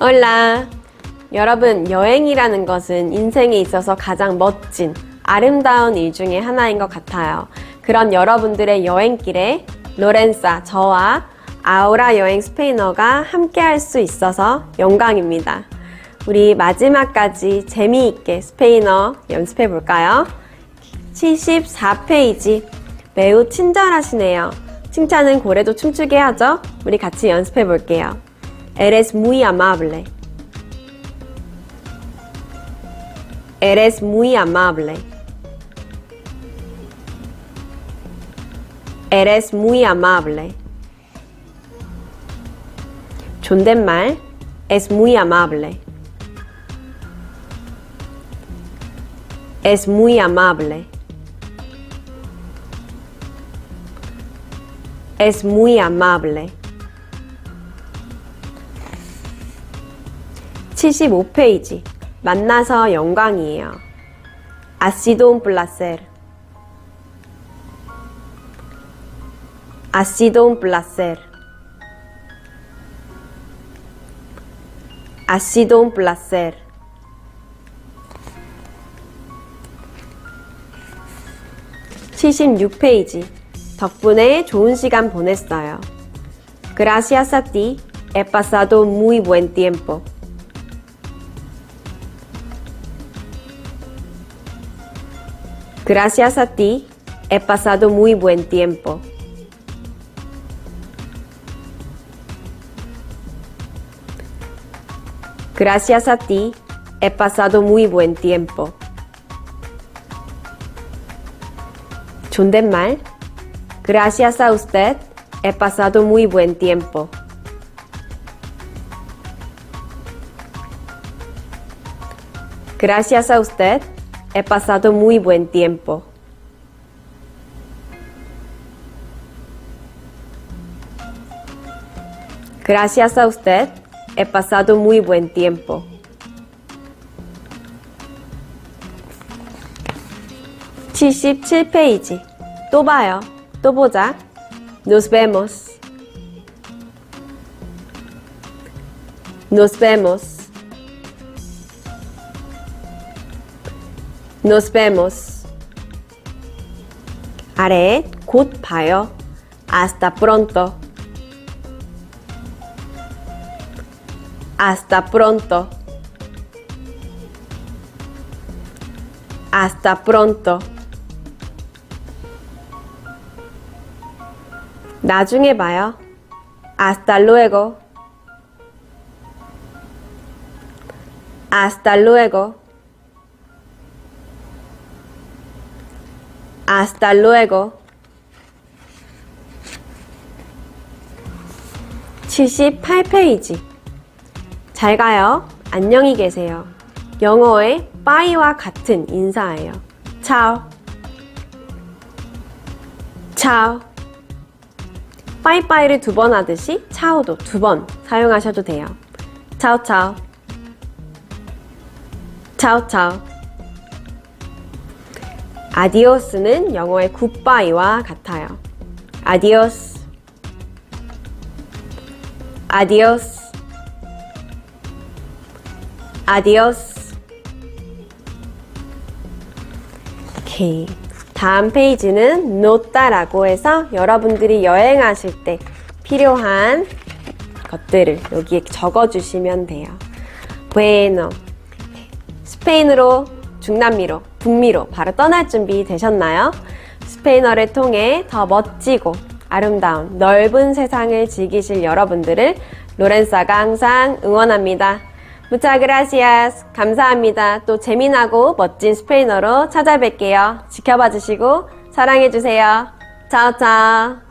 올라. 여러분, 여행이라는 것은 인생에 있어서 가장 멋진, 아름다운 일 중에 하나인 것 같아요. 그런 여러분들의 여행길에 로렌사, 저와 아우라 여행 스페인어가 함께 할 수 있어서 영광입니다. 우리 마지막까지 재미있게 스페인어 연습해 볼까요? 74페이지. 매우 친절하시네요. 칭찬은 고래도 춤추게 하죠? 우리 같이 연습해 볼게요. Eres muy amable. Eres muy amable. Eres muy amable. 존댓말. Es muy amable. Es muy amable. Es muy amable. 75페이지. 만나서 영광이에요. Placer. Ha sido un placer. Ha sido un placer. 76페이지. 덕분에 좋은 시간 보냈어요. Gracias a ti he pasado muy buen tiempo. Gracias a ti he pasado muy buen tiempo. Gracias a ti he pasado muy buen tiempo. Chundemmal. Gracias a usted he pasado muy buen tiempo. Gracias a usted he pasado muy buen tiempo. Gracias a usted he pasado muy buen tiempo. (77 페이지) 또 봐요. 또 보자. Nos vemos. Nos vemos. Nos vemos. 아래 곧 봐요. Hasta pronto. Hasta pronto. Hasta pronto. 나중에 봐요. Hasta luego. Hasta luego. Hasta luego. 78페이지. 잘 가요. 안녕히 계세요. 영어의 빠이와 같은 인사예요. 차오. 차오. 빠이빠이를 두 번 하듯이 차오도 두 번 사용하셔도 돼요. 차오 차오. 차오 차오. 아디오스는 영어의 굿바이와 같아요. 아디오스. 아디오스. 아디오스. 오케이. 다음 페이지는 노따라고 해서 여러분들이 여행하실 때 필요한 것들을 여기에 적어주시면 돼요. bueno. 스페인으로, 중남미로, 북미로 바로 떠날 준비 되셨나요? 스페인어를 통해 더 멋지고 아름다운 넓은 세상을 즐기실 여러분들을 로렌사가 항상 응원합니다. Muchas gracias. 감사합니다. 또 재미나고 멋진 스페인어로 찾아뵐게요. 지켜봐 주시고 사랑해 주세요. 차오 차오.